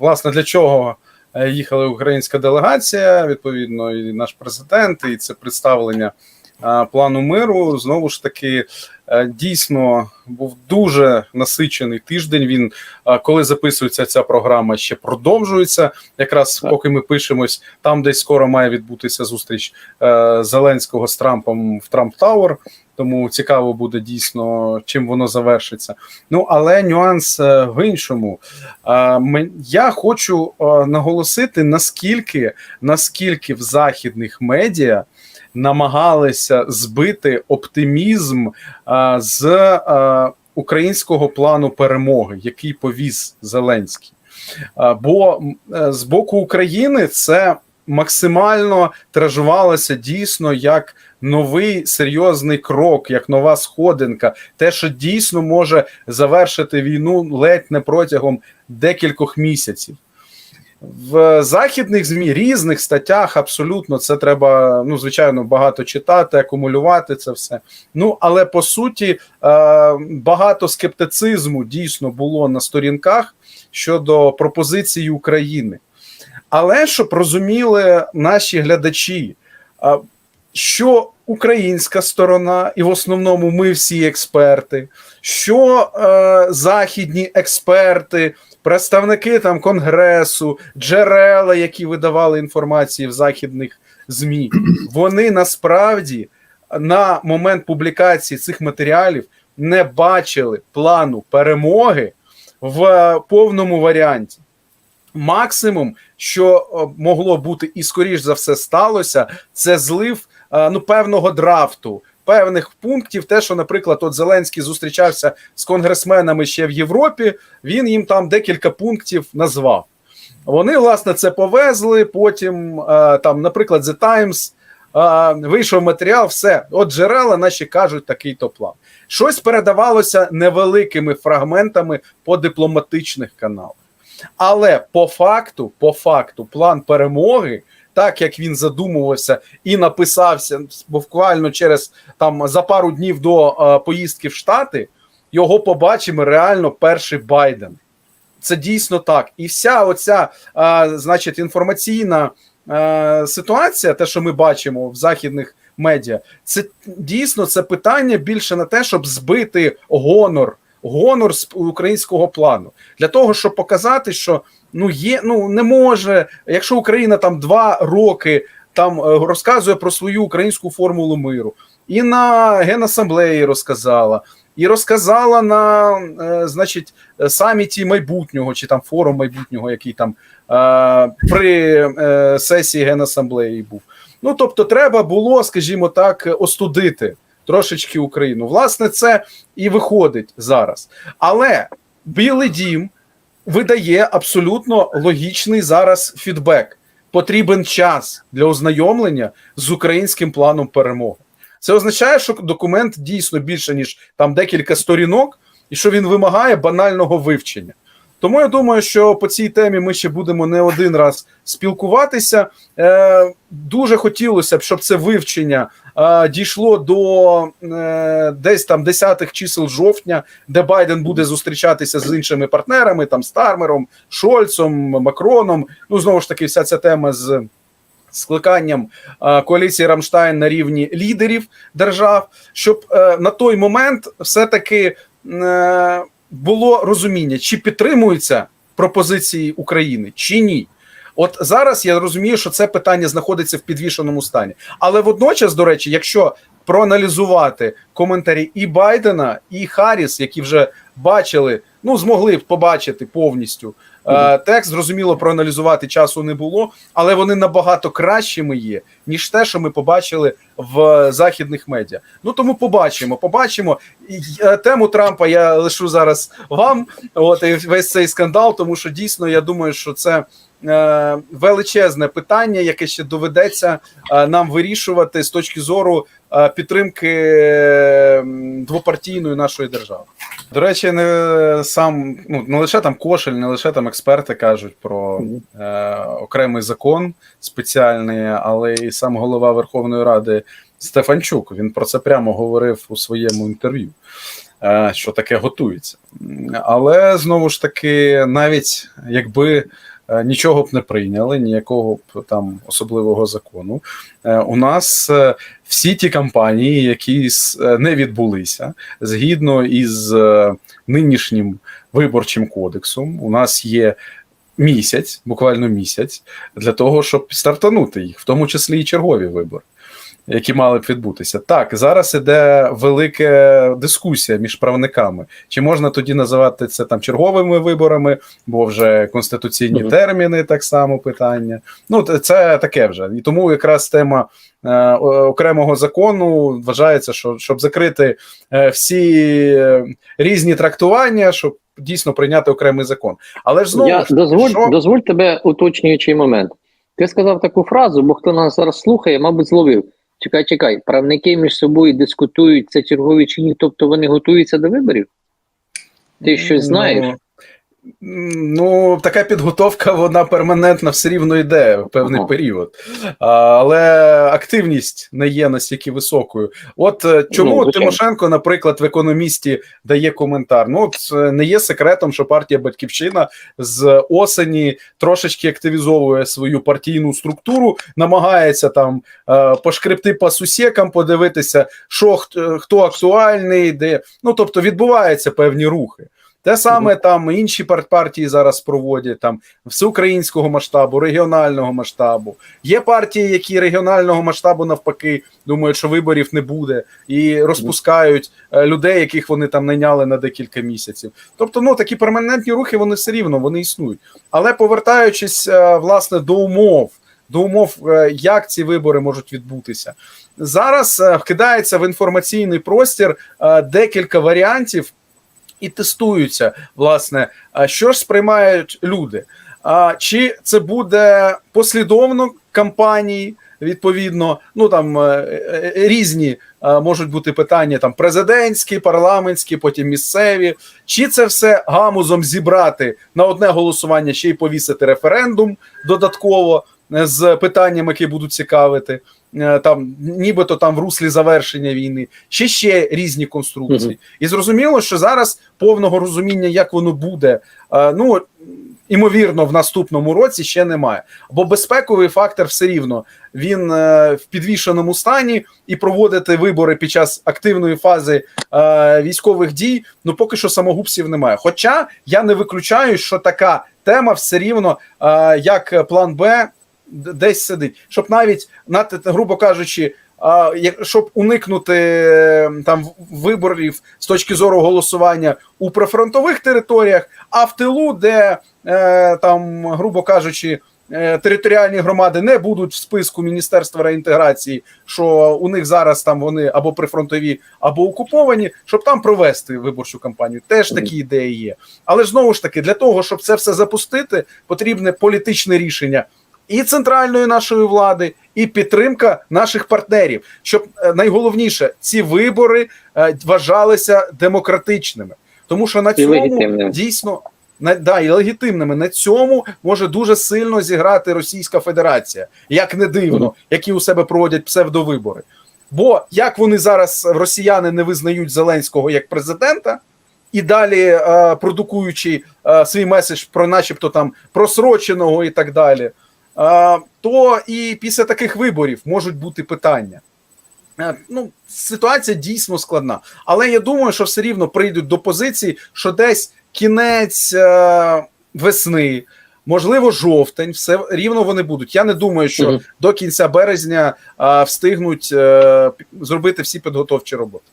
власне для чого е, їхала українська делегація, відповідно, і наш президент, і це представлення е, плану миру. Знову ж таки, дійсно був дуже насичений тиждень. Він е, коли записується ця програма, ще продовжується. Якраз Так. поки ми пишемось, там десь скоро має відбутися зустріч е, Зеленського з Трампом в Трамп Тауер. Тому цікаво буде дійсно, чим воно завершиться. Ну але нюанс е, в іншому. Е, Я хочу е, наголосити, наскільки, наскільки в західних медіа намагалися збити оптимізм е, з е, українського плану перемоги, який повіз Зеленський. Бо е, з боку України це максимально тражувалося дійсно як новий серйозний крок, як нова сходинка, те, що дійсно може завершити війну ледь не протягом декількох місяців. В західних змі різних статтях абсолютно це треба, ну звичайно, багато читати, акумулювати це все. Ну але по суті, е, багато скептицизму дійсно було на сторінках щодо пропозиції України. Але щоб розуміли наші глядачі, е, що українська сторона, і в основному ми всі експерти, що е, західні експерти, представники там конгресу, джерела, які видавали інформації в західних змі, вони насправді на момент публікації цих матеріалів не бачили плану перемоги в е, повному варіанті. Максимум, що е, могло бути і скоріш за все сталося, це злив ну певного драфту, певних пунктів. Те, що, наприклад, от Зеленський зустрічався з конгресменами ще в Європі, він їм там декілька пунктів назвав. Вони власне це повезли. Потім е, там, наприклад, The Times е, вийшов матеріал, все от джерела наші кажуть такий то план. Щось передавалося невеликими фрагментами по дипломатичних каналах. Але по факту, по факту, план перемоги, так як він задумувався і написався буквально через там за пару днів до е, поїздки в Штати, його побачимо реально перший Байден. Це дійсно так. І вся оця, е, значить, інформаційна е, ситуація, те, що ми бачимо в західних медіа, це дійсно це питання більше на те, щоб збити гонор гонор з українського плану для того, щоб показати, що ну є, ну не може, якщо Україна там два роки там е, розказує про свою українську формулу миру, і на генасамблеї розказала, і розказала на е, значить саміті майбутнього чи там форум майбутнього, який там е, при е, сесії генасамблеї був. Ну тобто, треба було, скажімо так, остудити трошечки Україну. Власне, це і виходить зараз. Але Білий Дім видає абсолютно логічний зараз фідбек. Потрібен час для ознайомлення з українським планом перемоги. Це означає, що документ дійсно більше ніж там декілька сторінок, і що він вимагає банального вивчення. Тому я думаю, що по цій темі ми ще будемо не один раз спілкуватися. Е, Дуже хотілося б, щоб це вивчення е, дійшло до е, десь там десятих чисел жовтня, де Байден буде зустрічатися з іншими партнерами, там Стармером, Шольцом, Макроном. Ну знову ж таки, вся ця тема з. Скликанням е, коаліції Рамштайн на рівні лідерів держав, щоб е, на той момент все-таки е, було розуміння, чи підтримуються пропозиції України, чи ні. От зараз я розумію, що це питання знаходиться в підвішеному стані. Але водночас, до речі, якщо проаналізувати коментарі і Байдена, і Харріс, які вже бачили, ну змогли побачити повністю текст, зрозуміло, проаналізувати часу не було, але вони набагато кращими є, ніж те, що ми побачили в західних медіа. Ну тому побачимо, побачимо. Е, Тему Трампа я лишу зараз вам. От і весь цей скандал, тому що дійсно я думаю, що це. е, Величезне питання, яке ще доведеться е, нам вирішувати з точки зору е, підтримки е, двопартійної нашої держави. До речі, не сам ну не лише там Кошель, не лише там експерти кажуть про е, окремий закон спеціальний, але і сам голова Верховної Ради Стефанчук. Він про це прямо говорив у своєму інтерв'ю. е, що таке готується. Але знову ж таки, навіть якби нічого б не прийняли, ніякого б там особливого закону, е, у нас е, всі ті кампанії, які е, не відбулися, згідно із е, нинішнім виборчим кодексом, у нас є. Місяць, буквально місяць, для того, щоб стартанути їх, в тому числі і чергові вибори, які мали б відбутися. Так, зараз іде велика дискусія між правниками. Чи можна тоді називати це там черговими виборами, бо вже конституційні Мгм. терміни, так само питання. Ну, це таке вже. І тому якраз тема е, окремого закону вважається, що щоб закрити е, всі е, різні трактування, щоб дійсно прийняти окремий закон. Але ж знову Я ж, дозволь, що... дозволь тебе уточнюючий момент. Ти сказав таку фразу, бо хто нас зараз слухає, мабуть, зловив. Чекай, чекай, правники між собою дискутують це чергові чи ні, тобто вони готуються до виборів? Ти щось знаєш? Ну, така підготовка, вона перманентно все рівно йде в певний Ага. період. А, але активність не є настільки високою. От е, чому Ну. Тимошенко, наприклад, в економісті дає коментар. Ну, от е, не є секретом, що партія Батьківщина з осені трошечки активізовує свою партійну структуру, намагається там е, пошкребти по сусікам, подивитися, що хто актуальний, де. Ну, тобто відбуваються певні рухи. Те саме там інші пар- партії зараз проводять там всеукраїнського масштабу, регіонального масштабу. Є партії, які регіонального масштабу навпаки думають, що виборів не буде, і розпускають е, людей, яких вони там найняли на декілька місяців. Тобто, ну такі перманентні рухи вони все рівно вони існують. Але повертаючись е, власне до умов, до умов, е, як ці вибори можуть відбутися. Зараз вкидається в інформаційний простір декілька варіантів і тестуються, власне, що ж сприймають люди. А чи це буде послідовно кампанії? Відповідно, ну там е, е, різні е, можуть бути питання: там президентські, парламентські, потім місцеві. Чи це все гамузом зібрати на одне голосування, ще й повісити референдум додатково з питаннями, які будуть цікавити, е, там нібито там в руслі завершення війни, чи ще різні конструкції. Мгм. І зрозуміло, що зараз повного розуміння, як воно буде, е, ну імовірно, в наступному році ще немає. Бо безпековий фактор все рівно він е, в підвішеному стані і проводити вибори під час активної фази е, військових дій. Ну поки що самогубців немає. Хоча я не виключаю, що така тема все рівно, е, як план Б, десь сидить, щоб навіть грубо кажучи. Щоб уникнути там виборів з точки зору голосування у прифронтових територіях, а в тилу, де е, там, грубо кажучи, е, територіальні громади не будуть в списку Міністерства реінтеграції, що у них зараз там вони або прифронтові, або окуповані, щоб там провести виборчу кампанію. Теж такі ідеї є. Але ж знову ж таки, для того, щоб це все запустити, потрібне політичне рішення і центральної нашої влади, і підтримка наших партнерів, щоб е, найголовніше ці вибори е, вважалися демократичними, тому що на І цьому дійсно на да і легітимними. На цьому може дуже сильно зіграти Російська Федерація, як не дивно, які у себе проводять псевдовибори. Бо як вони зараз росіяни не визнають Зеленського як президента, і далі е, продукуючи свій меседж про, начебто, там просроченого і так далі, то і після таких виборів можуть бути питання. Е, Ну, ситуація дійсно складна. Але я думаю, що все рівно прийдуть до позиції, що десь кінець е, весни, можливо, жовтень, все рівно вони будуть. Я не думаю, що Мгм. до кінця березня е, встигнуть е, зробити всі підготовчі роботи.